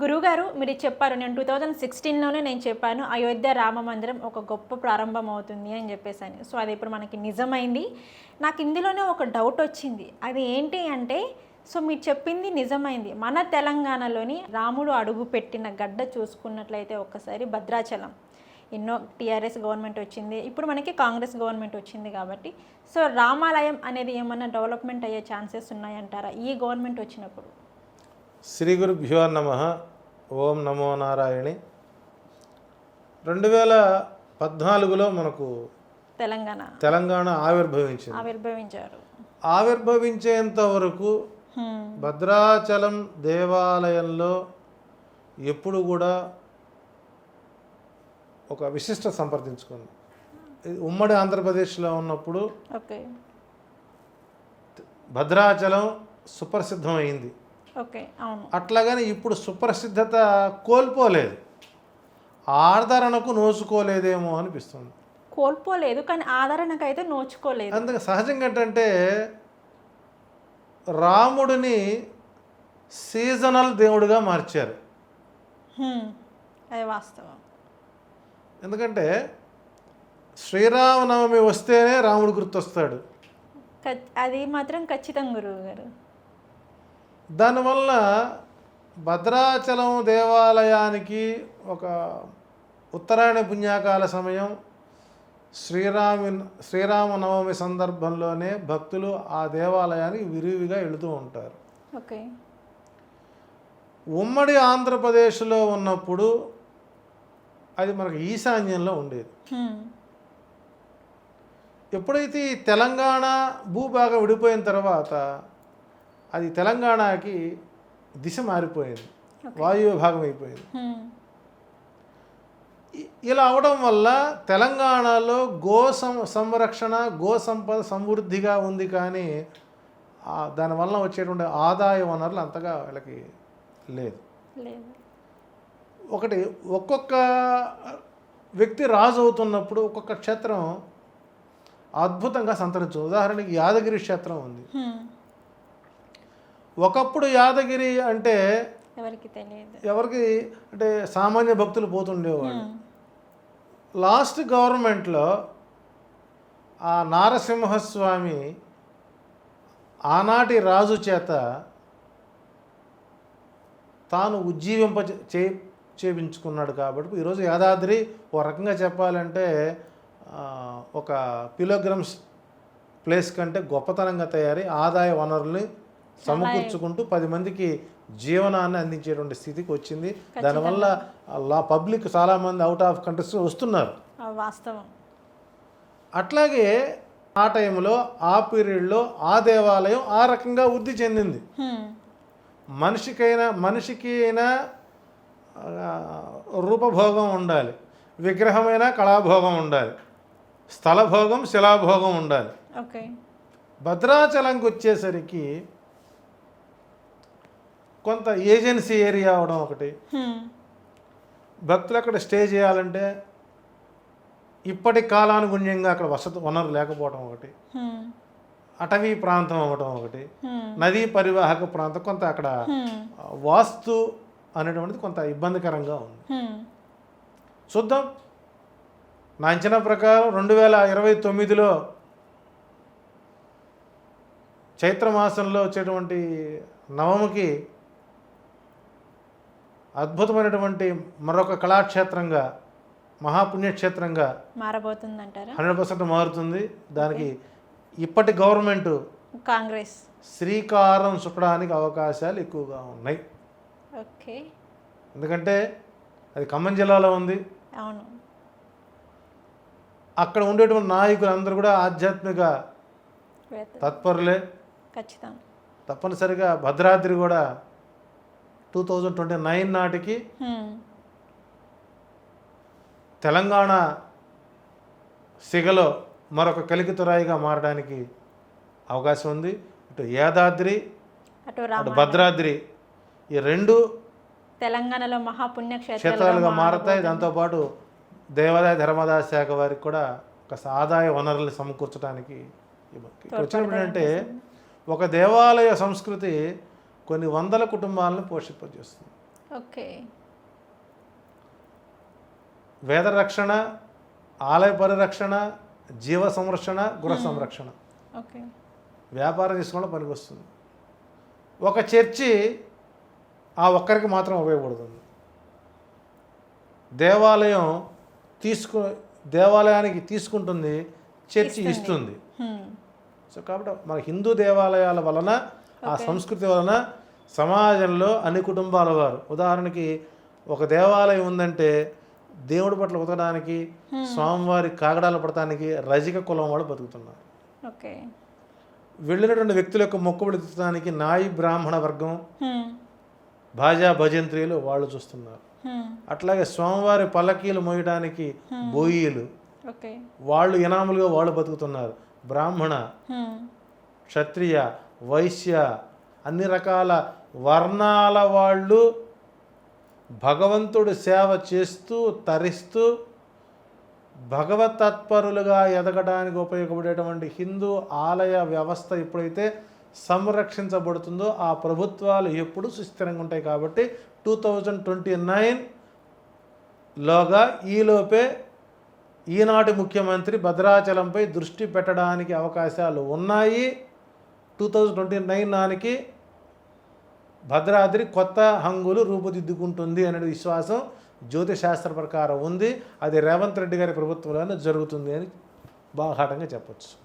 గురువుగారు మీరు చెప్పారు. నేను టూ థౌజండ్ సిక్స్టీన్లోనే నేను చెప్పాను అయోధ్య రామ మందిరం ఒక గొప్ప ప్రారంభం అవుతుంది అని చెప్పేసాను. సో అది ఇప్పుడు మనకి నిజమైంది. నాకు ఇందులోనే ఒక డౌట్ వచ్చింది. అది ఏంటి అంటే సో మీరు చెప్పింది నిజమైంది. మన తెలంగాణలోని రాముడు అడుగు పెట్టిన గడ్డ చూసుకున్నట్లయితే ఒక్కసారి భద్రాచలం. ఎన్నో టీఆర్ఎస్ గవర్నమెంట్ వచ్చింది. ఇప్పుడు మనకి కాంగ్రెస్ గవర్నమెంట్ వచ్చింది కాబట్టి. సో రామాలయం అనేది ఏమన్నా డెవలప్మెంట్ అయ్యే ఛాన్సెస్ ఉన్నాయంటారా? ఈ గవర్నమెంట్ వచ్చినప్పుడు. శ్రీ గురుభ్యో నమ. ఓం నమో నారాయణి. రెండు వేల పద్నాలుగులో మనకు తెలంగాణ. తెలంగాణ ఆవిర్భవించింది. ఆవిర్భవించారు. ఆవిర్భవించేంత వరకు. భద్రాచలం దేవాలయంలో ఎప్పుడు కూడా ఒక విశిష్ట సంప్రదించుకుంది. ఉమ్మడి ఆంధ్రప్రదేశ్లో ఉన్నప్పుడు భద్రాచలం సుప్రసిద్ధమైంది. ఓకే అవును. అట్లాగని ఇప్పుడు సుప్రసిద్ధత కోల్పోలేదు. ఆదరణకు నోచుకోలేదేమో అనిపిస్తుంది. కోల్పోలేదు కానీ ఆదరణకైతే నోచుకోలేదు. అందుకే సహజంగా ఏంటంటే రాముడిని సీజనల్ దేవుడిగా మార్చారు. అది వాస్తవం. ఎందుకంటే శ్రీరామనవమి వస్తేనే రాముడు గుర్తొస్తాడు. అది మాత్రం ఖచ్చితం గురువు గారు. దానివల్ల భద్రాచలం దేవాలయానికి ఒక ఉత్తరాయణ పుణ్యాకాల సమయం శ్రీరామి శ్రీరామనవమి సందర్భంలోనే భక్తులు ఆ దేవాలయానికి విరివిగా వెళుతూ ఉంటారు. ఓకే. ఉమ్మడి ఆంధ్రప్రదేశ్లో ఉన్నప్పుడు అది మనకు ఈశాన్యంలో ఉండేది. ఎప్పుడైతే ఈ తెలంగాణ భూభాగం విడిపోయిన తర్వాత అది తెలంగాణకి దిశ మారిపోయింది. వాయువ్య భాగం అయిపోయింది. ఇలా అవడం వల్ల తెలంగాణలో గో సంరక్షణ గో సంపద సమృద్ధిగా ఉంది కానీ దానివల్ల వచ్చేటువంటి ఆదాయ వనరులు అంతగా వీళ్ళకి లేదు. ఒకటి ఒక్కొక్క వ్యక్తి రాజు అవుతున్నప్పుడు ఒక్కొక్క క్షేత్రం అద్భుతంగా సంతరించు ఉదాహరణకి యాదగిరి క్షేత్రం ఉంది. ఒకప్పుడు యాదగిరి అంటే ఎవరికి తెలియదు ఎవరికి అంటే సామాన్య భక్తులు పోతుండేవాళ్ళు హ్మ్. లాస్ట్ గవర్నమెంట్లో ఆ నారసింహస్వామి ఆనాటి రాజు చేత తాను ఉజ్జీవింప చే చేపించుకున్నాడు కాబట్టి ఈరోజు యాదాద్రి ఓ రకంగా చెప్పాలంటే ఒక కిలోగ్రామ్స్ ప్లేస్ కంటే గొప్పతనంగా తయారై ఆదాయ వనరుల్ని సమకూర్చుకుంటూ పది మందికి జీవనాన్ని అందించేటువంటి స్థితికి వచ్చింది. దానివల్ల లా పబ్లిక్ చాలామంది అవుట్ ఆఫ్ కంట్రీస్ వస్తున్నారు. వాస్తవం. అట్లాగే ఆ టైంలో ఆ పీరియడ్లో ఆ దేవాలయం ఆ రకంగా వృద్ధి చెందింది. మనిషికైనా మనిషికి అయినా రూపభోగం ఉండాలి. విగ్రహమైన కళాభోగం ఉండాలి. స్థలభోగం శిలాభోగం ఉండాలి. ఓకే. భద్రాచలంకి వచ్చేసరికి కొంత ఏజెన్సీ ఏరియా అవడం ఒకటి. భక్తులు అక్కడ స్టే చేయాలంటే ఇప్పటి కాలానుగుణ్యంగా అక్కడ వసతి వనరు లేకపోవడం ఒకటి. అటవీ ప్రాంతం అవ్వడం ఒకటి. నదీ పరివాహక ప్రాంతం కొంత అక్కడ వాస్తు అనేటువంటిది కొంత ఇబ్బందికరంగా ఉంది. చూద్దాం నా అంచనా ప్రకారం రెండు వేల ఇరవై తొమ్మిదిలో చైత్రమాసంలో వచ్చేటువంటి నవమికి అద్భుతమైనటువంటి మరొక కళాక్షేత్రంగా మహాపుణ్యక్షేత్రంగా మారబోతుందంటారా? హండ్రెడ్ పర్సెంట్ మారుతుంది. దానికి ఇప్పటి గవర్నమెంట్ కాంగ్రెస్. శ్రీకారం చుట్టడానికి అవకాశాలు ఎక్కువగా ఉన్నాయి. ఓకే. ఎందుకంటే అది ఖమ్మం జిల్లాలో ఉంది. అవును. అక్కడ ఉండేటువంటి నాయకులు అందరూ కూడా ఆధ్యాత్మిక తత్పరులే. ఖచ్చితం. తప్పనిసరిగా భద్రాద్రి కూడా టూ థౌజండ్ ట్వంటీ నైన్ నాటికి. తెలంగాణ సిగలో మరొక కలికితురాయిగా మారడానికి అవకాశం ఉంది ఇటు యాదాద్రి అటు అటు భద్రాద్రి ఈ రెండు తెలంగాణలో మహాపుణ్యక్షేత్రాలుగా క్షేత్రాలుగా మారతాయి. దాంతోపాటు దేవాదాయ ధర్మదాయ శాఖ వారికి కూడా ఒక ఆదాయ వనరుల్ని సమకూర్చడానికి వచ్చినప్పుడు ఏంటంటే ఒక దేవాలయ సంస్కృతి కొన్ని వందల కుటుంబాలను పోషింపజేస్తుంది. ఓకే. వేద రక్షణ ఆలయ పరిరక్షణ జీవ సంరక్షణ గృహ సంరక్షణ. ఓకే. వ్యాపారం చేసుకోవడం పనికి వస్తుంది ఒక చర్చి ఆ ఒక్కరికి మాత్రం ఉపయోగపడుతుంది. దేవాలయం తీసుకు దేవాలయానికి తీసుకుంటుంది చర్చి ఇస్తుంది. సో కాబట్టి మన హిందూ దేవాలయాల వలన ఆ సంస్కృతి వలన సమాజంలో అన్ని కుటుంబాల వారు. ఉదాహరణకి ఒక దేవాలయం ఉందంటే దేవుడి పట్ల ఉతకడానికి స్వామివారి కాగడాలు పడటానికి రజిక కులం వాళ్ళు బతుకుతున్నారు. ఓకే. వెళ్ళినటువంటి వ్యక్తుల యొక్క మొక్కుబడి తీర్చడానికి నాయి బ్రాహ్మణ వర్గం. భాజా భజంత్రీలు వాళ్ళు చూస్తున్నారు. అట్లాగే స్వామివారి పల్లకీలు మోయడానికి బోయిలు వాళ్ళు ఇనాములుగా వాళ్ళు బతుకుతున్నారు. బ్రాహ్మణ హ్మ్. క్షత్రియ వైశ్య అన్ని రకాల వర్ణాల వాళ్ళు భగవంతుడు సేవ చేస్తూ తరిస్తూ భగవత్ తత్పరులుగా ఎదగడానికి ఉపయోగపడేటువంటి హిందూ ఆలయ వ్యవస్థ ఎప్పుడైతే సంరక్షించబడుతుందో ఆ ప్రభుత్వాలు ఎప్పుడు సుస్థిరంగా ఉంటాయి కాబట్టి టూ థౌజండ్ ట్వంటీ నైన్ లోగా ఈలోపే ఈనాటి ముఖ్యమంత్రి భద్రాచలంపై దృష్టి పెట్టడానికి అవకాశాలు ఉన్నాయి. టూ థౌజండ్ ట్వంటీ నైన్ నానికి భద్రాద్రి కొత్త హంగులు రూపుదిద్దుకుంటుంది అనే విశ్వాసం జ్యోతిశాస్త్ర ప్రకారం ఉంది. అది రేవంత్ రెడ్డి గారి ప్రభుత్వంలోనే జరుగుతుంది అని బాహాటంగా చెప్పచ్చు.